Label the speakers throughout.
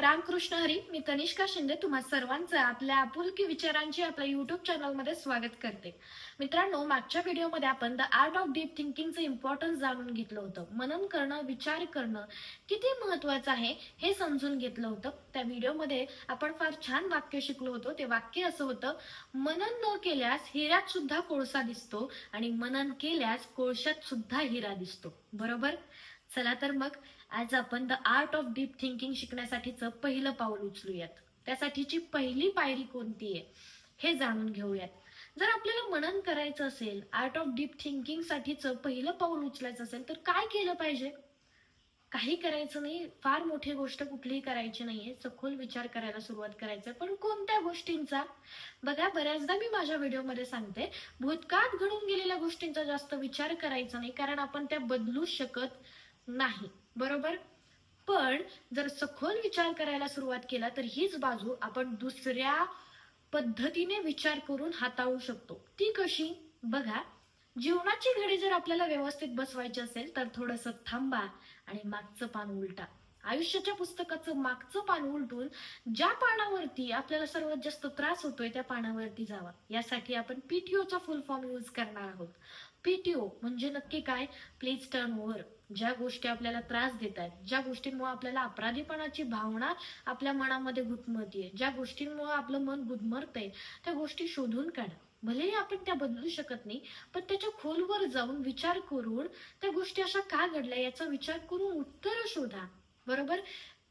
Speaker 1: रामकृष्ण हरी मी तनिष्का शिंदे तुम्हा सर्वांचं आपल्या आपुलकी विचारांची आपल्या युट्यूब चॅनलमध्ये स्वागत करते. मित्रांनो मागच्या व्हिडिओमध्ये आपण द आर्ट ऑफ डीप थिंकिंगचं इम्पॉर्टन्स जाणून घेतलं होतं. मनन करणं विचार करणं किती महत्वाचं आहे हे समजून घेतलं होतं. त्या व्हिडिओमध्ये आपण फार छान वाक्य शिकलो होतो. ते वाक्य असं होतं मनन न केल्यास हिऱ्यात सुद्धा कोळसा दिसतो आणि मनन केल्यास कोळशात सुद्धा हिरा दिसतो. बरोबर? चला तर मग आज आपण the art of deep thinking शिकण्यासाठीचं पहिलं पाऊल उचलूयात. त्यासाठीची पहिली पायरी कोणती आहे हे जाणून घेऊयात. जर आपल्याला मनन करायचं असेल आर्ट ऑफ डीप थिंकिंग साठीचं पहिलं पाऊल उचलायचं असेल तर काय केलं पाहिजे? काही करायचं नाही फार मोठी गोष्ट कुठलीही करायची नाहीये सखोल विचार करायला सुरुवात करायचं पण कोणत्या गोष्टींचा? बघा बऱ्याचदा मी माझ्या व्हिडिओमध्ये सांगते भूतकाळात घडून गेलेल्या गोष्टींचा जास्त विचार करायचा नाही कारण आपण त्या बदलू शकत नाही. बरोबर? पण जर सखोल विचार करायला सुरुवात केला तर हीच बाजू आपण दुसऱ्या पद्धतीने विचार करून हाताळू शकतो. ती कशी? बघा जीवनाची घडी जर आपल्याला व्यवस्थित बसवायची असेल तर थोडस थांबा आणि मागचं पान उलटा. आयुष्याच्या पुस्तकाचं मागचं पान उलटून ज्या पानावरती आपल्याला सर्वात जास्त त्रास होतोय त्या पानावरती जावा. यासाठी आपण पीटीओचा फुल फॉर्म यूज करणार आहोत. पीटीओ म्हणजे नक्की काय? प्लीज टर्न ओव्हर ज्या गोष्टी आपल्याला त्रास देत आहेत ज्या गोष्टींमुळे आपल्याला अपराधीपणाची भावना आपल्या मनामध्ये घुटमतीये ज्या गोष्टींमुळे आपलं मन गुदमरतंय त्या गोष्टी शोधून काढा. भलेही आपण त्या बदलू शकत नाही पण त्याच्या खोलवर जाऊन विचार करून त्या गोष्टी अशा का घडल्या याचा विचार करून उत्तर शोधा. बरोबर?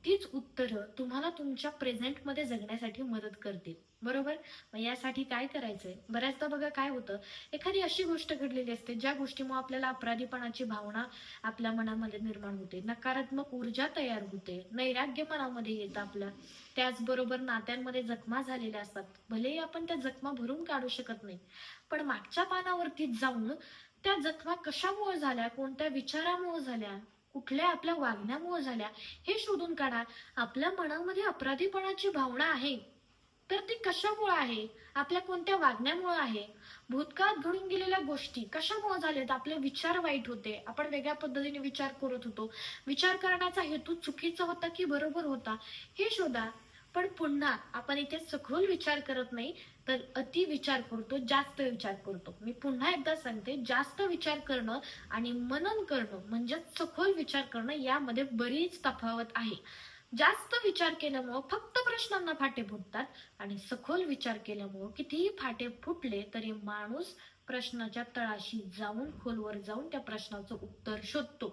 Speaker 1: तीच उत्तरं तुम्हाला तुमच्या प्रेझेंटमध्ये जगण्यासाठी मदत करतील. बरोबर? मग यासाठी काय करायचंय? बऱ्याचदा बघा काय होतं एखादी अशी गोष्ट घडलेली असते ज्या गोष्टीमुळे आपल्याला अपराधीपणाची भावना आपल्या मनामध्ये निर्माण होते. नकारात्मक ऊर्जा तयार होते नैराग्य मनामध्ये येतं आपल्या त्याचबरोबर नात्यांमध्ये जखमा झालेल्या असतात. भलेही आपण त्या जखमा भरून काढू शकत नाही पण मागच्या पानावरती जाऊन त्या जखमा कशामुळे झाल्या कोणत्या विचारामुळे झाल्या कुठल्या आपल्या वागण्यामुळे झाल्या हे शोधून काढा. आपल्या मनामध्ये अपराधीपणाची भावना आहे. तर ती कशामुळे आहे? आपल्या कोणत्या वागण्यामुळे आहे? भूतकाळात घडून गेलेल्या गोष्टी कशामुळे झाल्यात? आपले विचार वाईट होते. आपण वेगळ्या पद्धतीने विचार करत होतो. विचार करण्याचा हेतू चुकीचा होता की बरोबर होता? हे शोधा. पण पुन्हा आपण इथे सखोल विचार करत नाही तर अति विचार करतो जास्त विचार करतो. मी पुन्हा एकदा सांगते जास्त विचार करणं आणि मनन करणं म्हणजे सखोल विचार करणं यामध्ये बरीच तफावत आहे. जास्त विचार केल्यामुळं फक्त प्रश्नांना फाटे फुटतात आणि सखोल विचार केल्यामुळं कितीही फाटे फुटले तरी माणूस प्रश्नाच्या तळाशी जाऊन खोलवर जाऊन त्या प्रश्नाचं उत्तर शोधतो.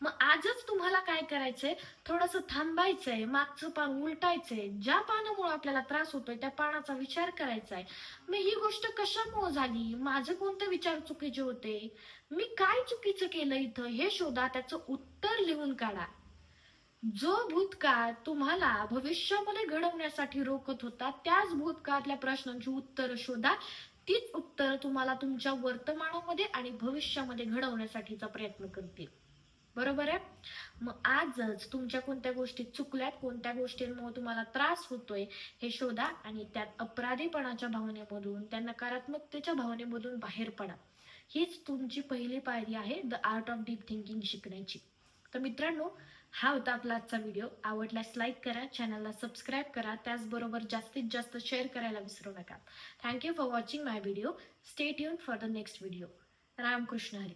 Speaker 1: मग आजच तुम्हाला काय करायचंय? थोडस थांबायचंय मागचं पान उलटायचंय ज्या पानामुळे आपल्याला त्रास होतोय त्या पानाचा विचार करायचा आहे मग ही गोष्ट कशामुळे झाली? माझे कोणते विचार चुकीचे होते? मी काय चुकीचं केलं इथं? हे शोधा त्याचं उत्तर लिहून काढा. जो भूतकाळ तुम्हाला भविष्यामध्ये घडवण्यासाठी रोखत होता त्याच भूतकाळातल्या प्रश्नांची उत्तर शोधा. तीच उत्तर तुम्हाला तुमच्या वर्तमानामध्ये आणि भविष्यामध्ये घडवण्यासाठीचा प्रयत्न करतील. बरोबर आहे? मग आजच तुमच्या कोणत्या गोष्टी चुकल्यात कोणत्या गोष्टींमुळे तुम्हाला त्रास होतोय हे शोधा आणि त्यात अपराधीपणाच्या भावनेमधून त्या नकारात्मकतेच्या भावनेमधून बाहेर पडा. हीच तुमची पहिली पायरी आहे the art of deep thinking शिकण्याची. तर मित्रांनो हा होता आपला आजचा व्हिडिओ आवडल्यास लाईक करा चॅनलला सबस्क्राईब करा. त्याचबरोबर जास्तीत जास्त शेअर करायला विसरू नका. Thank you for watching my video stay tune for the next video Ramkrishna Hari.